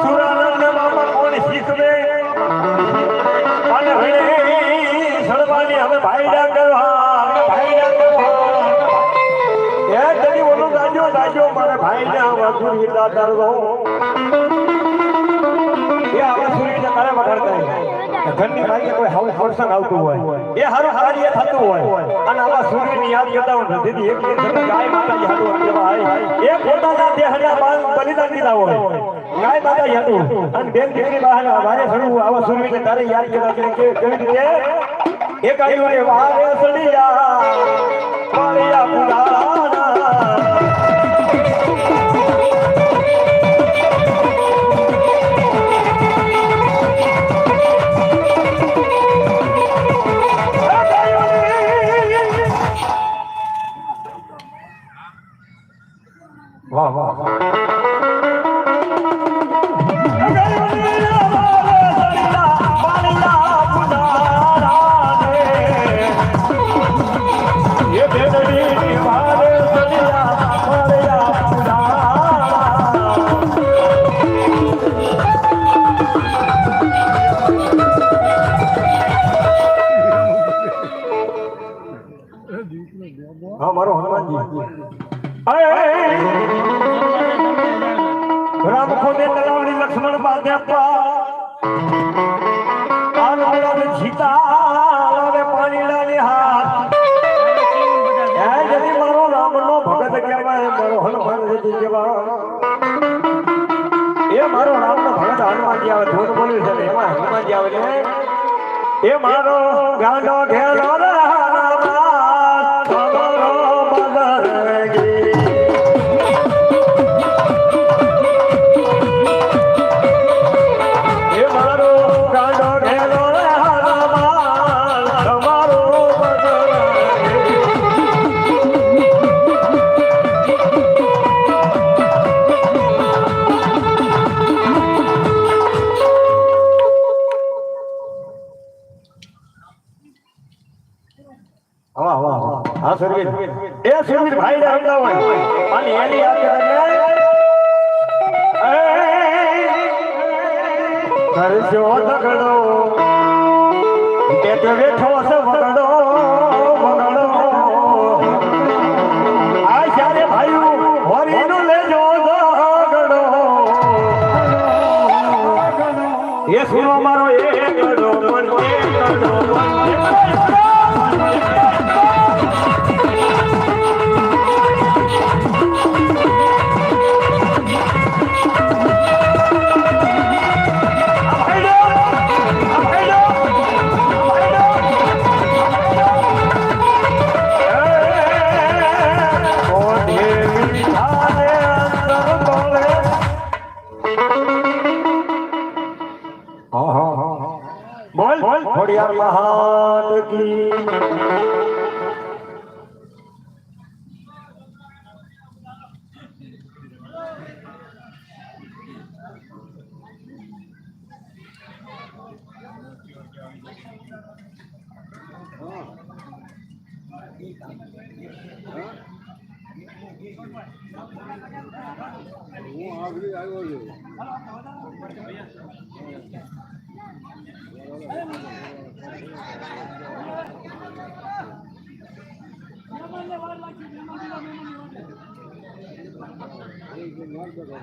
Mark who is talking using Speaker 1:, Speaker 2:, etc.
Speaker 1: સુરાનંદ બાબા કોણ શીખવે અને હવે સળવાની હવે ભાઈડા કરવા હવે ભાઈડા કરવા એ તરી ઓલું ગાજો ગાજો મારે ભાઈના વધુ હીરા દરવો એ આવા સુરીને તારે વગાડતા ઘરની ભાઈ કોઈ હાઉસ ફંક્શન આવતું હોય. એ હારું કાર્ય થતું હોય. અને આવા સૂર્યની યાદ કરતા હોય દીદી, એક ગાય માતાજી હાટુ આવી એ પોતાના દેહના બાલ બલિદાન દીધા હોય. ગાય માતાજી હાટુ. અને બેન દીકરી બહાર વારે સડવું આવા સૂર્યને તારે યાદ કરવા કે કેવી રીતે? એક આવ્યું રે વારે સડિયા વાળિયા પુરાણા. હા મારો હનુમાનજી. રામ ખોદે તલાવણી લક્ષ્મણ બાંધે કહેવાય મારો હનુમાન જતી કહેવાય એ મારો રામનો ભગત હનુમાનજી આવે, ધૂન બોલ્યું છે એમાં હનુમાનજી આવે એ મારો ગાંડો ઘેલો હા સુરવીર એ સુરવીર ભાઈ હમણાં હોય. અને એની યાદ કરે કરજો ઝઘડો તે તો બેઠો છે વગડો વગડો. આ જ્યારે ભાઈ હોરીનું લેજો ઝઘડો એ સુનો મારો મહાન કી
Speaker 2: હું આગળ આવ્યો છું હા